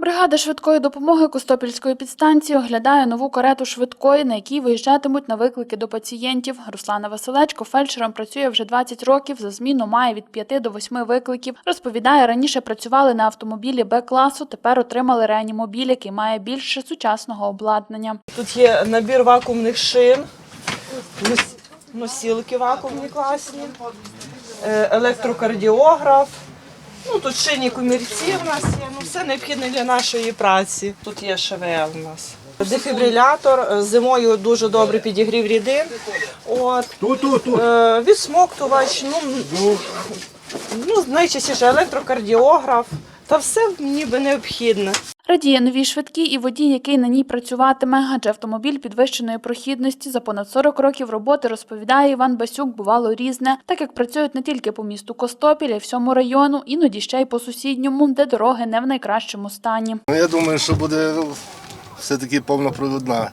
Бригада швидкої допомоги Костопільської підстанції оглядає нову карету швидкої, на якій виїжджатимуть на виклики до пацієнтів. Руслана Василечко фельдшером працює вже 20 років. За зміну має від 5 до 8 викликів. Розповідає, раніше працювали на автомобілі Б-класу, тепер отримали реанімобіль, який має більше сучасного обладнання. Тут є набір вакуумних шин, носілки вакуумні класні, е, електрокардіограф. Ну, тут шині комірці в нас є, ну все необхідне для нашої праці. Тут є ШВЛ у нас. Дефібрилятор, е, зимою дуже добре підігрів рідин. От. Е, відсмоктувач, ну, ну, найчастіше електрокардіограф. Та все ніби необхідне. Радіє новій швидкій і водій, який на ній працюватиме, адже автомобіль підвищеної прохідності за понад 40 років роботи, розповідає Іван Басюк, бувало різне, так як працюють не тільки по місту Костопіль, а й всьому району, іноді ще й по сусідньому, де дороги не в найкращому стані. Ну, я думаю, що буде все-таки повнопровідна.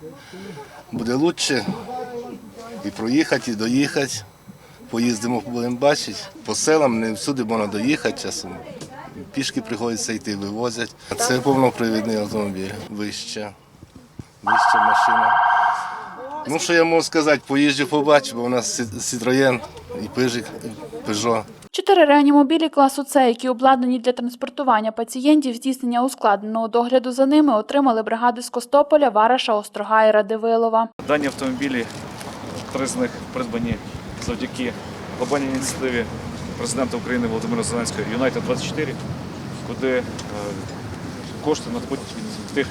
Буде краще і проїхати, і доїхати. Поїздимо, будемо бачити. По селам не всюди можна доїхати часом. Пішки приходиться йти, вивозять. Це повнопривідний автомобіль. Вище. Вища машина. Ну, що я можу сказати, поїжджу, побачу, бо у нас Citroën і Пижик, і Peugeot. Чотири реанімобілі класу С, які обладнані для транспортування пацієнтів, здійснення ускладненого догляду за ними, отримали бригади з Костополя, Вараша, Острога і Радивилова. Дані автомобілі, три з них придбані завдяки глобальній ініціативі президента України Володимира Зеленського Юнайтед 24 куди е, кошти надходять від тих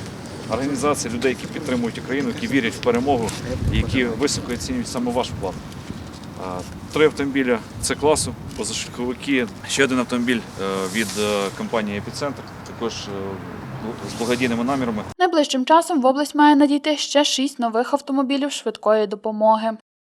організацій, людей, які підтримують Україну, які вірять в перемогу і які високо оцінюють саме ваш вклад. Е, Три автомобіля С класу, позашляховики, ще один автомобіль е, від компанії Епіцентр, також е, з благодійними намірами. Найближчим часом в область має надійти ще шість нових автомобілів швидкої допомоги.